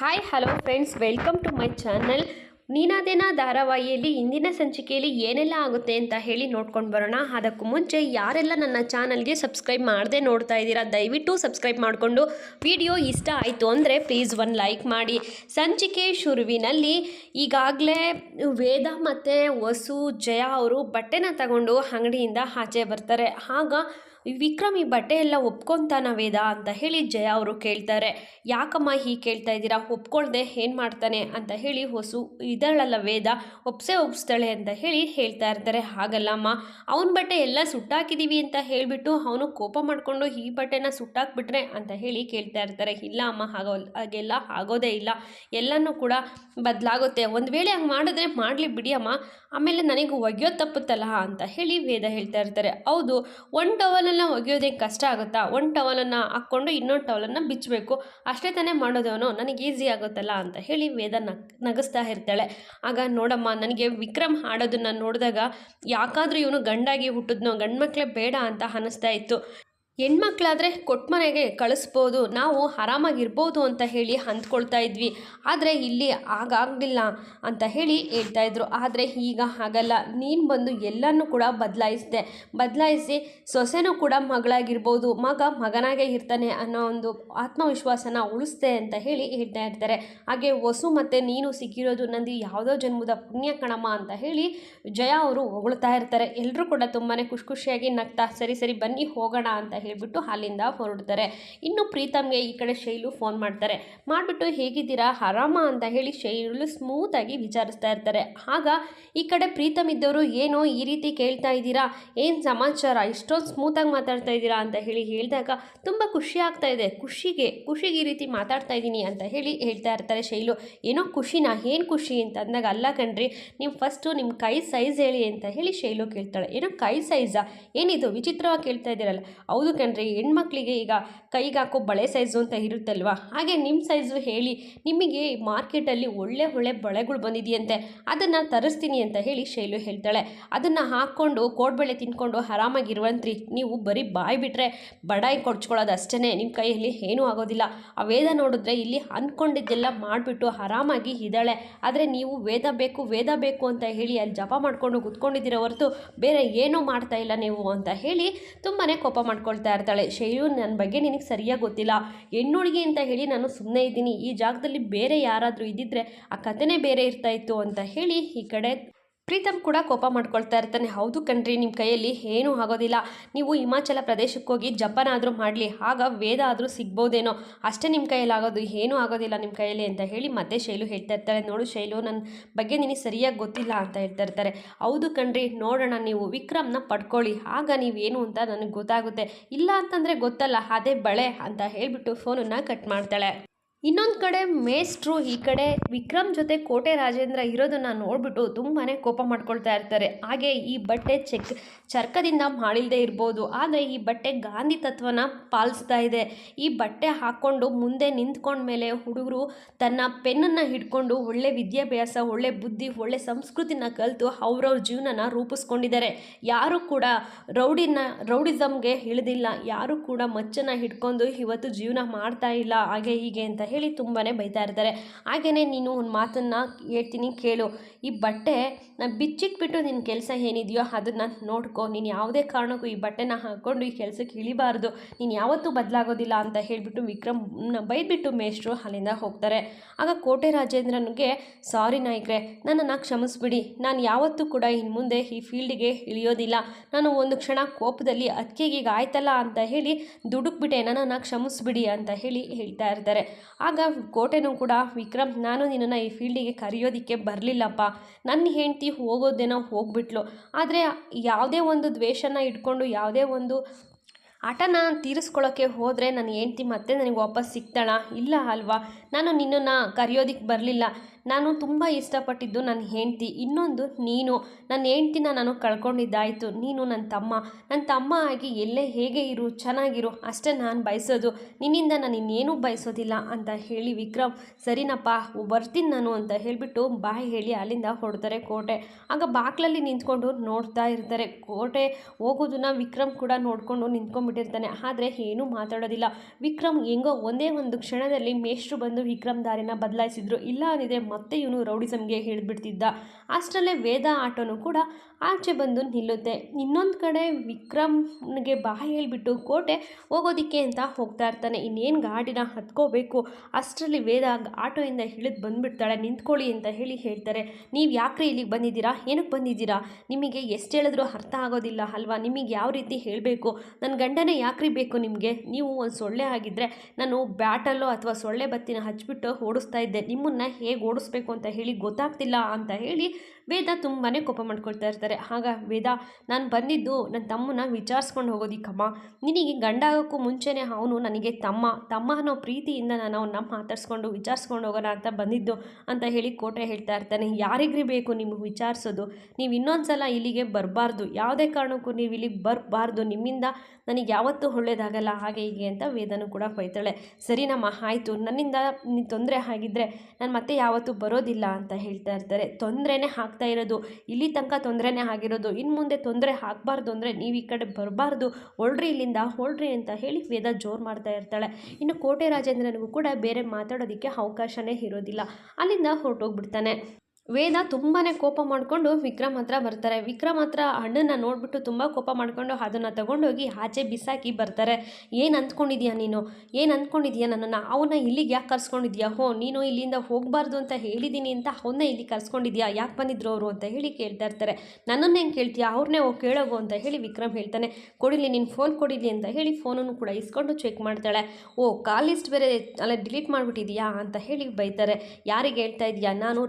Hi hello friends welcome to my channel ನೀನಾದೇನ ಧಾರಾವಾಹಿಯಲ್ಲಿ, ಇಂದಿನ ಸಂಚಿಕೆಯಲ್ಲಿ ಏನೆಲ್ಲ ಆಗುತ್ತೆ ಅಂತ ಹೇಳಿ ನೋಡ್ಕೊಂಡು ಬರೋಣ. ಅದಕ್ಕೂ ಮುಂಚೆ ಯಾರೆಲ್ಲ ನನ್ನ ಚಾನಲ್ಗೆ ಸಬ್ಸ್ಕ್ರೈಬ್ ಮಾಡದೆ ನೋಡ್ತಾ ಇದ್ದೀರಾ, ದಯವಿಟ್ಟು ಸಬ್ಸ್ಕ್ರೈಬ್ ಮಾಡಿಕೊಂಡು ವಿಡಿಯೋ ಇಷ್ಟ ಆಯಿತು ಅಂದರೆ ಪ್ಲೀಸ್ ಒಂದು ಲೈಕ್ ಮಾಡಿ. ಸಂಚಿಕೆ ಶುರುವಿನಲ್ಲಿ ಈಗಾಗಲೇ ವೇದ ಮತ್ತು ವಸು, ಜಯ ಅವರು ಬಟ್ಟೆನ ತಗೊಂಡು ಅಂಗಡಿಯಿಂದ ಆಚೆ ಬರ್ತಾರೆ. ಆಗ ವಿಕ್ರಮ್ ಈ ಬಟ್ಟೆ ಎಲ್ಲ ಒಪ್ಕೊತಾನ ವೇದ ಅಂತ ಹೇಳಿ ಜಯ ಅವರು ಕೇಳ್ತಾರೆ. ಯಾಕಮ್ಮ ಹೀಗೆ ಕೇಳ್ತಾ ಇದ್ದೀರಾ? ಒಪ್ಕೊಳ್ದೆ, ಏನು ಮಾಡ್ತಾನೆ ಅಂತ ಹೇಳಿ ಹೊಸು ಇದಳಲ್ಲ ವೇದ, ಒಪ್ಸೆ ಒಪ್ಸ್ತಾಳೆ ಅಂತ ಹೇಳಿ ಹೇಳ್ತಾ ಇರ್ತಾರೆ. ಹಾಗಲ್ಲಮ್ಮ, ಅವನ ಬಟ್ಟೆ ಎಲ್ಲ ಸುಟ್ಟಾಕಿದ್ದೀವಿ ಅಂತ ಹೇಳಿಬಿಟ್ಟು ಅವನು ಕೋಪ ಮಾಡಿಕೊಂಡು ಈ ಬಟ್ಟೆನ ಸುಟ್ಟಾಕ್ಬಿಟ್ರೆ ಅಂತ ಹೇಳಿ ಕೇಳ್ತಾ ಇರ್ತಾರೆ. ಇಲ್ಲ ಅಮ್ಮ, ಹಾಗೋ, ಹಾಗೆಲ್ಲ ಆಗೋದೇ ಇಲ್ಲ. ಎಲ್ಲನೂ ಕೂಡ ಬದಲಾಗುತ್ತೆ. ಒಂದು ವೇಳೆ ಹಂಗೆ ಮಾಡಿದ್ರೆ ಮಾಡಲಿ ಬಿಡಿ ಅಮ್ಮ ಆಮೇಲೆ ನನಗೆ ಒಗೆಯೋ ತಪ್ಪುತ್ತಲ್ಲ ಅಂತ ಹೇಳಿ ವೇದ ಹೇಳ್ತಾ ಇರ್ತಾರೆ. ಹೌದು, ಒಂದು ಟವಲನ್ನು ಒಗೆಯೋದಕ್ಕೆ ಕಷ್ಟ ಆಗುತ್ತಾ? ಒಂದು ಟವಲನ್ನು ಹಾಕ್ಕೊಂಡು ಇನ್ನೊಂದು ಟವಲನ್ನು ಬಿಚ್ಚಬೇಕು ಅಷ್ಟೇ ತಾನೇ ಮಾಡೋದವನು ನನಗೆ ಈಸಿ ಆಗುತ್ತಲ್ಲ ಅಂತ ಹೇಳಿ ವೇದ ನಗ್, ನಗಿಸ್ತಾ ಇರ್ತಾಳೆ. ಆಗ ನೋಡಮ್ಮ, ನನಗೆ ವಿಕ್ರಮ್ ಹಾಡೋದನ್ನು ನೋಡಿದಾಗ ಯಾಕಾದರೂ ಇವನು ಗಂಡಾಗಿ ಹುಟ್ಟಿದ್ನೋ ಗಂಡು ಮಕ್ಕಳೇ ಬೇಡ ಅಂತ ಅನ್ನಿಸ್ತಾ ಇತ್ತು. ಹೆಣ್ಮಕ್ಳಾದರೆ ಕೊಟ್ಟ ಮನೆಗೆ ಕಳಿಸ್ಬೋದು, ನಾವು ಆರಾಮಾಗಿರ್ಬೋದು ಅಂತ ಹೇಳಿ ಅಂದ್ಕೊಳ್ತಾ ಇದ್ವಿ. ಆದರೆ ಇಲ್ಲಿ ಹಾಗಾಗಲಿಲ್ಲ ಅಂತ ಹೇಳಿ ಹೇಳ್ತಾ ಇದ್ರು. ಆದರೆ ಈಗ ಹಾಗಲ್ಲ. ನೀನು ಬಂದು ಎಲ್ಲನೂ ಕೂಡ ಬದಲಾಯಿಸಿದೆ. ಬದಲಾಯಿಸಿ ಸೊಸೆನೂ ಕೂಡ ಮಗಳಾಗಿರ್ಬೋದು, ಮಗ ಮಗನಾಗೇ ಇರ್ತಾನೆ ಅನ್ನೋ ಒಂದು ಆತ್ಮವಿಶ್ವಾಸನ ಉಳಿಸ್ದೆ ಅಂತ ಹೇಳಿ ಹೇಳ್ತಾ ಇರ್ತಾರೆ. ಹಾಗೆ ವಸು ಮತ್ತು ನೀನು ಸಿಕ್ಕಿರೋದು ನಂದು ಯಾವುದೋ ಜನ್ಮದ ಪುಣ್ಯ ಕಣಮ ಅಂತ ಹೇಳಿ ಜಯ ಅವರು ಹೊಗಳ್ತಾ ಇರ್ತಾರೆ. ಎಲ್ಲರೂ ಕೂಡ ತುಂಬಾ ಖುಷಿ ಖುಷಿಯಾಗಿ ನಗ್ತಾ, ಸರಿ ಸರಿ ಬನ್ನಿ ಹೋಗೋಣ ಅಂತ ಹೇಳಿಬಿಟ್ಟು ಅಲ್ಲಿಂದ ಹೊರಡ್ತಾರೆ. ಇನ್ನು ಪ್ರೀತಮ್ಗೆ ಈ ಕಡೆ ಶೈಲು ಫೋನ್ ಮಾಡ್ತಾರೆ. ಮಾಡಿಬಿಟ್ಟು ಹೇಗಿದ್ದೀರಾ? ಆರಾಮ ಅಂತ ಹೇಳಿ ಶೈಲು ಸ್ಮೂತಾಗಿ ವಿಚಾರಿಸ್ತಾ ಇರ್ತಾರೆ. ಆಗ ಈ ಕಡೆ ಪ್ರೀತಮ್ ಇದ್ದವರು ಏನೋ ಈ ರೀತಿ ಕೇಳ್ತಾ ಇದ್ದೀರಾ? ಏನು ಸಮಾಚಾರ? ಇಷ್ಟೊಂದು ಸ್ಮೂತಾಗಿ ಮಾತಾಡ್ತಾ ಇದ್ದೀರಾ ಅಂತ ಹೇಳಿ ಹೇಳಿದಾಗ ತುಂಬ ಖುಷಿ ಆಗ್ತಾ ಇದೆ. ಖುಷಿಗೆ ಖುಷಿಗೆ ಈ ರೀತಿ ಮಾತಾಡ್ತಾ ಇದ್ದೀನಿ ಅಂತ ಹೇಳಿ ಹೇಳ್ತಾ ಇರ್ತಾರೆ ಶೈಲು. ಏನೋ ಖುಷಿನಾ, ಏನು ಖುಷಿ ಅಂತ ಅಂದಾಗ, ಅಲ್ಲ ಕಣ್ರಿ ನೀವು ಫಸ್ಟು ನಿಮ್ಮ ಕೈ ಸೈಜ್ ಹೇಳಿ ಅಂತ ಹೇಳಿ ಶೈಲು ಕೇಳ್ತಾಳೆ. ಏನೋ ಕೈ ಸೈಜಾ ಏನಿದು? ವಿಚಿತ್ರವಾಗಿ ಕೇಳ್ತಾ ಇದ್ದೀರಲ್ಲ. ಹೌದು ಕಣ್ರಿ ಹೆಣ್ಮಕ್ಳಿಗೆ ಈಗ ಕೈಗೆ ಹಾಕೋ ಬಳೆ ಸೈಜು ಅಂತ ಇರುತ್ತಲ್ವಾ? ಹಾಗೆ ನಿಮ್ಮ ಸೈಜು ಹೇಳಿ, ನಿಮಗೆ ಮಾರ್ಕೆಟಲ್ಲಿ ಒಳ್ಳೆ ಒಳ್ಳೆ ಬಳೆಗಳು ಬಂದಿದೆಯಂತೆ, ಅದನ್ನು ತರಿಸ್ತೀನಿ ಅಂತ ಹೇಳಿ ಶೈಲು ಹೇಳ್ತಾಳೆ. ಅದನ್ನು ಹಾಕ್ಕೊಂಡು ಕೋಡ್ಬಳೆ ತಿನ್ಕೊಂಡು ಆರಾಮಾಗಿರುವಂತ್ರಿ ನೀವು ಬರೀ ಬಾಯಿ ಬಿಟ್ಟರೆ ಬಡಾಯಿ ಕೊಡ್ಚ್ಕೊಳ್ಳೋದು ಅಷ್ಟೇ ನಿಮ್ಮ ಕೈಯಲ್ಲಿ ಏನೂ ಆಗೋದಿಲ್ಲ. ಆ ವೇದ ನೋಡಿದ್ರೆ ಇಲ್ಲಿ ಅಂದ್ಕೊಂಡಿದ್ದೆಲ್ಲ ಮಾಡಿಬಿಟ್ಟು ಆರಾಮಾಗಿ ಇದ್ದಾಳೆ. ಆದರೆ ನೀವು ವೇದ ಬೇಕು ವೇದ ಬೇಕು ಅಂತ ಹೇಳಿ ಅಲ್ಲಿ ಜಪ ಮಾಡಿಕೊಂಡು ಕುತ್ಕೊಂಡಿದ್ದೀರೋ ಹೊರತು ಬೇರೆ ಏನೂ ಮಾಡ್ತಾ ಇಲ್ಲ ನೀವು ಅಂತ ಹೇಳಿ ತುಂಬಾ ಕೋಪ ಮಾಡ್ಕೊಳ್ತಾ ಇರ್ತಾಳೆ, ಶೈಲು ನನ್ನ ಬಗ್ಗೆ ನಿನಗೆ ಸರಿಯಾಗಿ ಗೊತ್ತಿಲ್ಲ. ಹೆಣ್ಣುಳಿಗೆ ಅಂತ ಹೇಳಿ ನಾನು ಸುಮ್ಮನೆ ಇದ್ದೀನಿ. ಈ ಜಾಗದಲ್ಲಿ ಬೇರೆ ಯಾರಾದರೂ ಇದ್ದಿದ್ರೆ ಆ ಕಥೆನೇ ಬೇರೆ ಇರ್ತಾ ಇತ್ತು ಅಂತ ಹೇಳಿ ಈ ಕಡೆ ಪ್ರೀತಮ್ ಕೂಡ ಕೋಪ ಮಾಡ್ಕೊಳ್ತಾ ಇರ್ತಾನೆ. ಹೌದು ಕಣ್ರಿ ನಿಮ್ಮ ಕೈಯಲ್ಲಿ ಏನೂ ಆಗೋದಿಲ್ಲ. ನೀವು ಹಿಮಾಚಲ ಪ್ರದೇಶಕ್ಕೆ ಹೋಗಿ ಜಪನಾದರೂ ಮಾಡಲಿ, ಆಗ ವೇದ ಆದರೂ ಸಿಗ್ಬೋದೇನೋ. ಅಷ್ಟೇ ನಿಮ್ಮ ಕೈಯಲ್ಲಿ ಆಗೋದು, ಏನೂ ಆಗೋದಿಲ್ಲ ನಿಮ್ಮ ಕೈಯಲ್ಲಿ ಅಂತ ಹೇಳಿ ಮತ್ತೆ ಶೈಲು ಹೇಳ್ತಾ ಇರ್ತಾರೆ. ನೋಡು ಶೈಲು ನನ್ನ ಬಗ್ಗೆ ನಿನಗೆ ಸರಿಯಾಗಿ ಗೊತ್ತಿಲ್ಲ ಅಂತ ಹೇಳ್ತಾ ಇರ್ತಾರೆ. ಹೌದು ಕಣ್ರಿ, ನೋಡೋಣ ನೀವು, ವಿಕ್ರಮ್ನ ಪಡ್ಕೊಳ್ಳಿ. ಆಗ ನೀವೇನು ಅಂತ ನನಗೆ ಗೊತ್ತಾಗುತ್ತೆ. ಇಲ್ಲ ಅಂತಂದರೆ ಗೊತ್ತಲ್ಲ, ಅದೇ ಬಳೆ ಅಂತ ಹೇಳಿಬಿಟ್ಟು ಫೋನನ್ನು ಕಟ್ ಮಾಡ್ತಾಳೆ. ಇನ್ನೊಂದು ಕಡೆ ಮೇಸ್ಟ್ರು ಈ ಕಡೆ ವಿಕ್ರಮ್ ಜೊತೆ ಕೋಟೆ ರಾಜೇಂದ್ರ ಇರೋದನ್ನು ನೋಡಿಬಿಟ್ಟು ತುಂಬಾ ಕೋಪ ಮಾಡ್ಕೊಳ್ತಾ ಇರ್ತಾರೆ. ಹಾಗೆ ಈ ಬಟ್ಟೆ ಚೆಕ್, ಚರ್ಕದಿಂದ ಮಾಡಿಲ್ಲದೆ ಇರ್ಬೋದು. ಆದರೆ ಈ ಬಟ್ಟೆ ಗಾಂಧಿ ತತ್ವನ ಪಾಲಿಸ್ತಾ ಇದೆ. ಈ ಬಟ್ಟೆ ಹಾಕ್ಕೊಂಡು ಮುಂದೆ ನಿಂತ್ಕೊಂಡ ಮೇಲೆ ಹುಡುಗರು ತನ್ನ ಪೆನ್ನನ್ನು ಹಿಡ್ಕೊಂಡು ಒಳ್ಳೆ ವಿದ್ಯಾಭ್ಯಾಸ, ಒಳ್ಳೆ ಬುದ್ಧಿ, ಒಳ್ಳೆ ಸಂಸ್ಕೃತಿನ ಕಲಿತು ಅವ್ರವ್ರ ಜೀವನನ ರೂಪಿಸ್ಕೊಂಡಿದ್ದಾರೆ. ಯಾರು ಕೂಡ ರೌಡಿನ ರೌಡಿಸಮ್ಗೆ ಇಳಿದಿಲ್ಲ. ಯಾರು ಕೂಡ ಮಚ್ಚನ್ನು ಹಿಡ್ಕೊಂಡು ಇವತ್ತು ಜೀವನ ಮಾಡ್ತಾ ಇಲ್ಲ. ಹಾಗೆ ಹೀಗೆ ಅಂತ ಹೇಳಿ ತುಂಬಾ ಬೈತಾ ಇರ್ತಾರೆ. ಹಾಗೆಯೇ ನೀನು ಒಂದು ಮಾತನ್ನು ಹೇಳ್ತೀನಿ, ಕೇಳು. ಈ ಬಟ್ಟೆ ನಾನು ಬಿಚ್ಚಿಟ್ಬಿಟ್ಟು ನಿನ್ನ ಕೆಲಸ ಏನಿದೆಯೋ ಅದನ್ನು ನೋಡ್ಕೊ. ನೀನು ಯಾವುದೇ ಕಾರಣಕ್ಕೂ ಈ ಬಟ್ಟೆನ ಹಾಕ್ಕೊಂಡು ಈ ಕೆಲಸಕ್ಕೆ ಇಳಿಬಾರ್ದು. ನೀನು ಯಾವತ್ತೂ ಬದಲಾಗೋದಿಲ್ಲ ಅಂತ ಹೇಳಿಬಿಟ್ಟು ವಿಕ್ರಮ್ನ ಬೈದ್ಬಿಟ್ಟು ಮೇಷ್ಟ್ರು ಅಲ್ಲಿಂದ ಹೋಗ್ತಾರೆ. ಆಗ ಕೋಟೆ ರಾಜೇಂದ್ರನಿಗೆ, ಸಾರಿ ನಾಯಕ್ರೆ, ನನ್ನನ್ನು ಕ್ಷಮಿಸ್ಬಿಡಿ. ನಾನು ಯಾವತ್ತೂ ಕೂಡ ಇನ್ನು ಮುಂದೆ ಈ ಫೀಲ್ಡ್ಗೆ ಇಳಿಯೋದಿಲ್ಲ. ನಾನು ಒಂದು ಕ್ಷಣ ಕೋಪದಲ್ಲಿ ಅದಕ್ಕೆ ಈಗ ಆಯ್ತಲ್ಲ ಅಂತ ಹೇಳಿ ದುಡುಕ್ಬಿಟ್ಟೆ. ನನ್ನನ್ನು ಕ್ಷಮಿಸ್ಬಿಡಿ ಅಂತ ಹೇಳಿ ಹೇಳ್ತಾ ಇರ್ತಾರೆ. ಆಗ ಕೋಟೆನೂ ಕೂಡ, ವಿಕ್ರಮ್, ನಾನು ನಿನ್ನನ್ನು ಈ ಫೀಲ್ಡಿಗೆ ಕರೆಯೋದಕ್ಕೆ ಬರಲಿಲ್ಲಪ್ಪ. ನನ್ನ ಹೆಂಡ್ತಿ ಹೋಗೋದೇನೋ ಹೋಗ್ಬಿಟ್ಲು. ಆದರೆ ಯಾವುದೇ ಒಂದು ದ್ವೇಷನ ಇಟ್ಕೊಂಡು, ಯಾವುದೇ ಒಂದು ಆಟನ ತೀರಿಸ್ಕೊಳ್ಳೋಕ್ಕೆ ಹೋದರೆ ನನ್ನ ಹೆಂಡ್ತಿ ಮತ್ತೆ ನನಗೆ ವಾಪಸ್ ಸಿಗ್ತಾಳ? ಇಲ್ಲ ಅಲ್ವಾ? ನಾನು ನಿನ್ನನ್ನು ಕರೆಯೋದಕ್ಕೆ ಬರಲಿಲ್ಲ. ನಾನು ತುಂಬ ಇಷ್ಟಪಟ್ಟಿದ್ದು ನನ್ನ ಹೆಂಡ್ತಿ, ಇನ್ನೊಂದು ನೀನು. ನನ್ನ ಹೆಂಡ್ತಿನ ನಾನು ಕಳ್ಕೊಂಡಿದ್ದಾಯಿತು. ನೀನು ನನ್ನ ತಮ್ಮ. ನನ್ನ ತಮ್ಮ ಆಗಿ ಎಲ್ಲೇ ಹೇಗೆ ಇರು, ಚೆನ್ನಾಗಿರು, ಅಷ್ಟೇ ನಾನು ಬಯಸೋದು. ನಿನ್ನಿಂದ ನಾನು ಇನ್ನೇನೂ ಬಯಸೋದಿಲ್ಲ ಅಂತ ಹೇಳಿ ವಿಕ್ರಮ್, ಸರಿನಪ್ಪ ಬರ್ತೀನಿ ನಾನು ಅಂತ ಹೇಳಿಬಿಟ್ಟು ಬಾಯಿ ಹೇಳಿ ಅಲ್ಲಿಂದ ಹೊಡ್ತಾರೆ ಕೋಟೆ. ಆಗ ಬಾಕ್ಲಲ್ಲಿ ನಿಂತ್ಕೊಂಡು ನೋಡ್ತಾ ಇರ್ತಾರೆ. ಕೋಟೆ ಹೋಗೋದನ್ನ ವಿಕ್ರಮ್ ಕೂಡ ನೋಡಿಕೊಂಡು ನಿಂತ್ಕೊಂಡ್ಬಿಟ್ಟಿರ್ತಾನೆ. ಆದರೆ ಏನೂ ಮಾತಾಡೋದಿಲ್ಲ. ವಿಕ್ರಮ್ ಹೆಂಗೋ ಒಂದೇ ಒಂದು ಕ್ಷಣದಲ್ಲಿ ಮೇಷ್ಟ್ರು ಬಂದು ವಿಕ್ರಮ್ ದಾರಿನ ಬದಲಾಯಿಸಿದ್ರು. ಇಲ್ಲ ಅಂದಿದೆ ಮತ್ತೆ ಇವನು ರೌಡಿಸಮ್ಗೆ ಹಿಡಿದ್ಬಿಡ್ತಿದ್ದ ಅಷ್ಟರಲ್ಲೇ ವೇದ ಆಟೋನು ಕೂಡ ಆಚೆ ಬಂದು ನಿಲ್ಲುತ್ತೆ. ಇನ್ನೊಂದು ಕಡೆ ವಿಕ್ರಮ್ಗೆ ಬಾಯಿ ಹೇಳಿಬಿಟ್ಟು ಕೋಟೆ ಹೋಗೋದಿಕ್ಕೆ ಅಂತ ಹೋಗ್ತಾ ಇರ್ತಾನೆ. ಇನ್ನೇನು ಗಾಡಿನ ಹತ್ಕೋಬೇಕು? ಅಷ್ಟರಲ್ಲಿ ವೇದ ಆಟೋಯಿಂದ ಇಳಿದು ಬಂದುಬಿಡ್ತಾಳೆ. ನಿಂತ್ಕೊಳ್ಳಿ ಅಂತ ಹೇಳಿ ಹೇಳ್ತಾರೆ. ನೀವು ಯಾಕ್ರಿ ಇಲ್ಲಿಗೆ ಬಂದಿದ್ದೀರಾ? ಏನಕ್ಕೆ ಬಂದಿದ್ದೀರಾ? ನಿಮಗೆ ಎಷ್ಟು ಹೇಳಿದ್ರೂ ಅರ್ಥ ಆಗೋದಿಲ್ಲ ಅಲ್ವಾ? ನಿಮಗೆ ಯಾವ ರೀತಿ ಹೇಳಬೇಕು? ನನ್ನ ಗಂಡನೇ ಯಾಕ್ರಿ ಬೇಕು ನಿಮಗೆ? ನೀವು ಒಂದು ಸೊಳ್ಳೆ ಆಗಿದ್ದರೆ ನಾನು ಬ್ಯಾಟಲ್ಲೋ ಅಥವಾ ಸೊಳ್ಳೆ ಬತ್ತಿನ ಹಚ್ಬಿಟ್ಟು ಓಡಿಸ್ತಾ ಇದ್ದೆ. ನಿಮ್ಮನ್ನು ಹೇಗೆ ಓಡಿಸ್ಬೇಕು ಅಂತ ಹೇಳಿ ಗೊತ್ತಾಗ್ತಿಲ್ಲ ಅಂತ ಹೇಳಿ ವೇದ ತುಂಬಾ ಕೋಪ ಮಾಡ್ಕೊಳ್ತಾ ಇರ್ತಾರೆ. ಆಗ ವೇದ, ನಾನು ಬಂದಿದ್ದು ನನ್ನ ತಮ್ಮನ ವಿಚಾರಿಸ್ಕೊಂಡು ಹೋಗೋದಿಕ್ಕಮ್ಮ ನಿನಗೆ ಗಂಡ ಆಗೋಕ್ಕೂ ಮುಂಚೆನೇ ಅವನು ನನಗೆ ತಮ್ಮ ತಮ್ಮ ಅನ್ನೋ ಪ್ರೀತಿಯಿಂದ ನಾನು ಅವನ್ನ ಮಾತಾಡ್ಸ್ಕೊಂಡು ವಿಚಾರಿಸ್ಕೊಂಡು ಹೋಗೋಣ ಅಂತ ಬಂದಿದ್ದು ಅಂತ ಹೇಳಿ ಕೋಟೆ ಹೇಳ್ತಾ ಇರ್ತಾನೆ. ಯಾರಿಗ್ರಿ ಬೇಕು ನಿಮಗೆ ವಿಚಾರಿಸೋದು? ನೀವು ಇನ್ನೊಂದು ಸಲ ಇಲ್ಲಿಗೆ ಬರಬಾರ್ದು. ಯಾವುದೇ ಕಾರಣಕ್ಕೂ ನೀವು ಇಲ್ಲಿಗೆ ಬರಬಾರ್ದು. ನಿಮ್ಮಿಂದ ನನಗೆ ಯಾವತ್ತೂ ಒಳ್ಳೇದಾಗಲ್ಲ. ಹಾಗೆ ಹೀಗೆ ಅಂತ ವೇದನು ಕೂಡ ಬೈತಾಳೆ ಸರಿನಮ್ಮ ಆಯಿತು. ನನ್ನಿಂದ ತೊಂದರೆ ಆಗಿದ್ದರೆ ನಾನು ಮತ್ತೆ ಯಾವತ್ತೂ ಬರೋದಿಲ್ಲ ಅಂತ ಹೇಳ್ತಾ ಇರ್ತಾರೆ. ತೊಂದರೆನೇ ಆಗ್ತಾ ಇರೋದು, ಇಲ್ಲಿ ತನಕ ತೊಂದರೆನೇ ಆಗಿರೋದು ಇನ್ನು ಮುಂದೆ ತೊಂದರೆ ಆಗಬಾರ್ದು ಅಂದರೆ ನೀವು ಈ ಕಡೆ ಬರಬಾರ್ದು, ಹೊಳ್ರಿ ಇಲ್ಲಿಂದ, ಹೊಳ್ರಿ ಅಂತ ಹೇಳಿ ವೇದ ಜೋರು ಮಾಡ್ತಾ ಇರ್ತಾಳೆ. ಇನ್ನು ಕೋಟೆ ರಾಜೇಂದ್ರನಿಗೂ ಕೂಡ ಬೇರೆ ಮಾತಾಡೋದಕ್ಕೆ ಅವಕಾಶನೇ ಇರೋದಿಲ್ಲ. ಅಲ್ಲಿಂದ ಹೊರಟೋಗ್ಬಿಡ್ತಾನೆ. ವೇದ ತುಂಬಾ ಕೋಪ ಮಾಡಿಕೊಂಡು ವಿಕ್ರಮ್ ಹತ್ರ ಬರ್ತಾರೆ. ವಿಕ್ರಮ್ ಹತ್ರ ಹಣ್ಣನ್ನು ನೋಡಿಬಿಟ್ಟು ತುಂಬ ಕೋಪ ಮಾಡಿಕೊಂಡು ಅದನ್ನು ತಗೊಂಡೋಗಿ ಆಚೆ ಬಿಸಾಕಿ ಬರ್ತಾರೆ. ಏನು ಅಂದ್ಕೊಂಡಿದ್ಯಾ ನೀನು? ಏನು ಅಂದ್ಕೊಂಡಿದ್ಯಾ ನನ್ನನ್ನು? ಅವನ್ನ ಇಲ್ಲಿಗೆ ಯಾಕೆ ಕರ್ಸ್ಕೊಂಡಿದ್ಯಾ? ಹೋ, ನೀನು ಇಲ್ಲಿಂದ ಹೋಗಬಾರ್ದು ಅಂತ ಹೇಳಿದ್ದೀನಿ ಅಂತ ಅವನ್ನ ಇಲ್ಲಿ ಕರ್ಸ್ಕೊಂಡಿದ್ಯಾ? ಯಾಕೆ ಬಂದಿದ್ರು ಅವರು ಅಂತ ಹೇಳಿ ಕೇಳ್ತಾ ಇರ್ತಾರೆ. ನನ್ನನ್ನು ಹೆಂಗೆ ಕೇಳ್ತೀಯಾ? ಅವ್ರನ್ನೇ ಹೋಗಿ ಕೇಳೋಗು ಅಂತ ಹೇಳಿ ವಿಕ್ರಮ್ ಹೇಳ್ತಾನೆ. ಕೊಡಿಲಿ, ನೀನು ಫೋನ್ ಕೊಡಿಲಿ ಅಂತ ಹೇಳಿ ಫೋನನ್ನು ಕೂಡ ಇಸ್ಕೊಂಡು ಚೆಕ್ ಮಾಡ್ತಾಳೆ. ಓ ಕಾಲ್ ಲಿಸ್ಟ್ ಬೇರೆ, ಅಲ್ಲ ಡಿಲೀಟ್ ಮಾಡಿಬಿಟ್ಟಿದ್ಯಾ ಅಂತ ಹೇಳಿ ಬೈತಾರೆ. ಯಾರಿಗೆ ಹೇಳ್ತಾ ಇದೆಯಾ? ನಾನು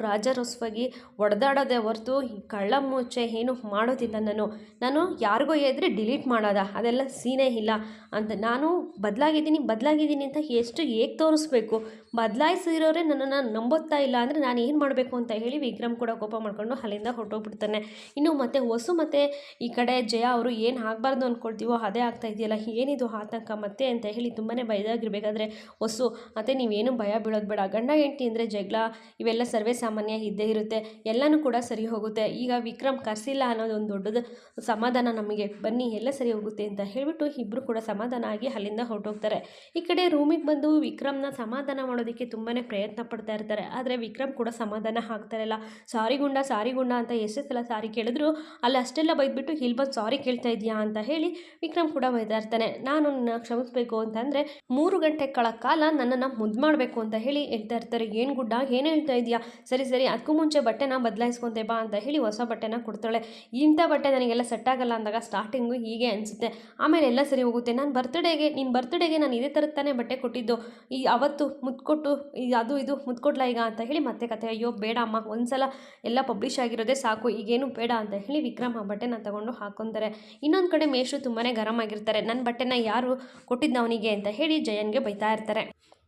ರಾಜರೋಸ್ವಾಗಿ ಒಡೆದಾಡೋದೆ ಹೊರತು ಕಳ್ಳ ಮುಚ್ಚೆ ಏನು ಮಾಡೋದಿಲ್ಲ ನಾನು ನಾನು ಯಾರಿಗೋ ಎದ್ರೆ ಡಿಲೀಟ್ ಮಾಡೋದ, ಅದೆಲ್ಲ ಸೀನೇ ಇಲ್ಲ ಅಂತ. ನಾನು ಬದಲಾಗಿದ್ದೀನಿ ಬದಲಾಗಿದ್ದೀನಿ ಅಂತ ಎಷ್ಟು ಹೇಗೆ ತೋರಿಸ್ಬೇಕು? ಬದಲಾಯಿಸಿರೋರೇ ನನ್ನನ್ನು ನಂಬುತ್ತಾ ಇಲ್ಲ ಅಂದರೆ ನಾನು ಏನು ಮಾಡಬೇಕು ಅಂತ ಹೇಳಿ ವಿಕ್ರಮ್ ಕೂಡ ಕೋಪ ಮಾಡಿಕೊಂಡು ಅಲ್ಲಿಂದ ಹೊರಟೋಗ್ಬಿಡ್ತಾನೆ. ಇನ್ನು ಮತ್ತೆ ಹೊಸು ಮತ್ತು ಈ ಕಡೆ ಜಯ ಅವರು ಏನು ಆಗಬಾರ್ದು ಅಂದ್ಕೊಳ್ತೀವೋ ಅದೇ ಆಗ್ತಾ ಇದೆಯಲ್ಲ, ಏನಿದು ಆತಂಕ ಮತ್ತೆ ಅಂತ ಹೇಳಿ ತುಂಬಾ ಭಯದಾಗಿರ್ಬೇಕಾದ್ರೆ ಹೊಸು ಮತ್ತು ನೀವೇನು ಭಯ ಬೀಳೋದು ಬೇಡ. ಗಂಡ, ಹೆಂಡತಿ ಅಂದರೆ ಜಗಳ, ಇವೆಲ್ಲ ಸರ್ವೇ ಸಾಮಾನ್ಯ ಇದ್ದೇ ಇರುತ್ತೆ. ಎಲ್ಲನೂ ಕೂಡ ಸರಿ ಹೋಗುತ್ತೆ. ಈಗ ವಿಕ್ರಮ್ ಕರೆಸಿಲ್ಲ ಅನ್ನೋದು ಒಂದು ದೊಡ್ಡದು ಸಮಾಧಾನ ನಮಗೆ. ಬನ್ನಿ, ಎಲ್ಲ ಸರಿ ಹೋಗುತ್ತೆ ಅಂತ ಹೇಳಿಬಿಟ್ಟು ಇಬ್ಬರು ಕೂಡ ಸಮಾಧಾನ ಆಗಿ ಅಲ್ಲಿಂದ ಹೊರಟೋಗ್ತಾರೆ. ಈ ಕಡೆ ರೂಮಿಗೆ ಬಂದು ವಿಕ್ರಮ್ನ ಸಮಾಧಾನ ಮಾಡೋದಕ್ಕೆ ತುಂಬಾ ಪ್ರಯತ್ನ ಪಡ್ತಾ ಇರ್ತಾರೆ. ಆದರೆ ವಿಕ್ರಮ್ ಕೂಡ ಸಮಾಧಾನ ಆಗ್ತಾರಲ್ಲ ಸಾರಿ ಗುಂಡ ಸಾರಿ ಗುಂಡ ಅಂತ ಎಷ್ಟೇ ಸಲ ಸಾರಿ ಕೇಳಿದ್ರು, ಅಲ್ಲಿ ಅಷ್ಟೆಲ್ಲ ಬೈದ್ಬಿಟ್ಟು ಇಲ್ಲಿ ಬಂದು ಸಾರಿ ಕೇಳ್ತಾ ಇದೆಯಾ ಅಂತ ಹೇಳಿ ವಿಕ್ರಮ್ ಕೂಡ ಬೈದಾ ಇರ್ತಾನೆ. ನಾನು ನನ್ನ ಕ್ಷಮಿಸಬೇಕು ಅಂತಂದರೆ, ಮೂರು ಗಂಟೆಗಳ ಕಾಲ ನನ್ನನ್ನು ಮುದ್ದು ಮಾಡಬೇಕು ಅಂತ ಹೇಳಿ ಹೇಳ್ತಾ ಇರ್ತಾರೆ. ಏನು ಗುಡ್ಡ, ಏನು ಹೇಳ್ತಾ ಇದೆಯಾ ಸರಿ ಸರಿ, ಅದಕ್ಕೂ ಮುಂಚೆ ಬಟ್ಟೆನ ಬದಲಾಯಿಸ್ಕೊಂತೆ ಬಾ ಅಂತ ಹೇಳಿ ಹೊಸ ಬಟ್ಟೆನ ಕೊಡ್ತಾಳೆ. ಇಂಥ ಬಟ್ಟೆ ನನಗೆಲ್ಲ ಸೆಟ್ ಆಗಲ್ಲ ಅಂದಾಗ ಸ್ಟಾರ್ಟಿಂಗು ಹೀಗೆ ಅನಿಸುತ್ತೆ. ಆಮೇಲೆ ಎಲ್ಲ ಸರಿ ಹೋಗುತ್ತೆ. ನಾನು ಬರ್ತ್ಡೇಗೆ ನಿನ್ನ ಬರ್ತ್ಡೇಗೆ ನಾನು ಇದೇ ಥರ ತಾನೇ ಬಟ್ಟೆ ಕೊಟ್ಟಿದ್ದು. ಈ ಅವತ್ತು ಮುತ್ಕೊಟ್ಟು ಈ ಅದು ಇದು ಮುದ್ಕೊಡ್ಲ ಈಗ ಅಂತ ಹೇಳಿ ಮತ್ತೆ ಕತೆ, ಅಯ್ಯೋ ಬೇಡ ಅಮ್ಮ, ಒಂದ್ಸಲ ಎಲ್ಲ ಪಬ್ಲಿಷ್ ಆಗಿರೋದೇ ಸಾಕು, ಈಗೇನು ಬೇಡ ಅಂತ ಹೇಳಿ ವಿಕ್ರಮ್ ಆ ಬಟ್ಟೆನ ತಗೊಂಡು ಹಾಕೊಂತಾರೆ. ಇನ್ನೊಂದು ಕಡೆ ಮೇಷು ತುಂಬಾ ಗರಂ ಆಗಿರ್ತಾರೆ. ನನ್ನ ಬಟ್ಟೆನ ಯಾರು ಕೊಟ್ಟಿದ್ದ ಅವನಿಗೆ ಅಂತ ಹೇಳಿ ಜಯನ್ಗೆ ಬೈತಾ ಇರ್ತಾರೆ.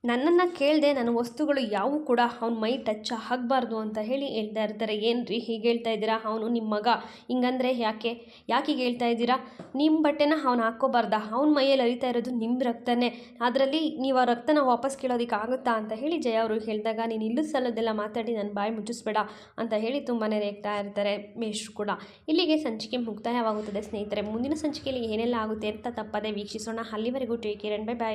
ನನ್ನನ್ನು ಕೇಳದೆ ನನ್ನ ವಸ್ತುಗಳು ಯಾವೂ ಕೂಡ ಅವ್ನ ಮೈ ಟಚ್ ಆಗಬಾರ್ದು ಅಂತ ಹೇಳಿ ಹೇಳ್ತಾ ಇರ್ತಾರೆ. ಏನು ರೀ ಹೀಗೆ ಹೇಳ್ತಾ ಇದ್ದೀರಾ? ಅವನು ನಿಮ್ಮ ಮಗ. ಹಿಂಗಂದ್ರೆ ಯಾಕೆ? ಯಾಕೆ ಹೀಗೆ ಹೇಳ್ತಾ ಇದ್ದೀರಾ? ನಿಮ್ಮ ಬಟ್ಟೆನ ಅವ್ನು ಹಾಕ್ಕೋಬಾರ್ದ. ಅವ್ನ ಮೈಯಲ್ಲಿ ಹರಿತಾ ಇರೋದು ನಿಮ್ಮ ರಕ್ತನೇ. ಅದರಲ್ಲಿ ನೀವು ಆ ರಕ್ತನ ವಾಪಸ್ ಕೇಳೋದಕ್ಕೆ ಆಗುತ್ತಾ ಅಂತ ಹೇಳಿ ಜಯ ಅವರು ಹೇಳಿದಾಗ, ನೀನು ಇಲ್ಲದ ಸಲದೆಲ್ಲ ಮಾತಾಡಿ ನನ್ನ ಬಾಯಿ ಮುಚ್ಚಿಸ್ಬೇಡ ಅಂತ ಹೇಳಿ ತುಂಬಾ ರೇಗ್ತಾ ಇರ್ತಾರೆ ಮೇಷ್ರು ಕೂಡ. ಇಲ್ಲಿಗೆ ಸಂಚಿಕೆ ಮುಕ್ತಾಯವಾಗುತ್ತದೆ ಸ್ನೇಹಿತರೆ. ಮುಂದಿನ ಸಂಚಿಕೆಯಲ್ಲಿ ಏನೆಲ್ಲ ಆಗುತ್ತೆ ಅಂತ ತಪ್ಪದೆ ವೀಕ್ಷಿಸೋಣ. ಅಲ್ಲಿವರೆಗೂ take care and bye bye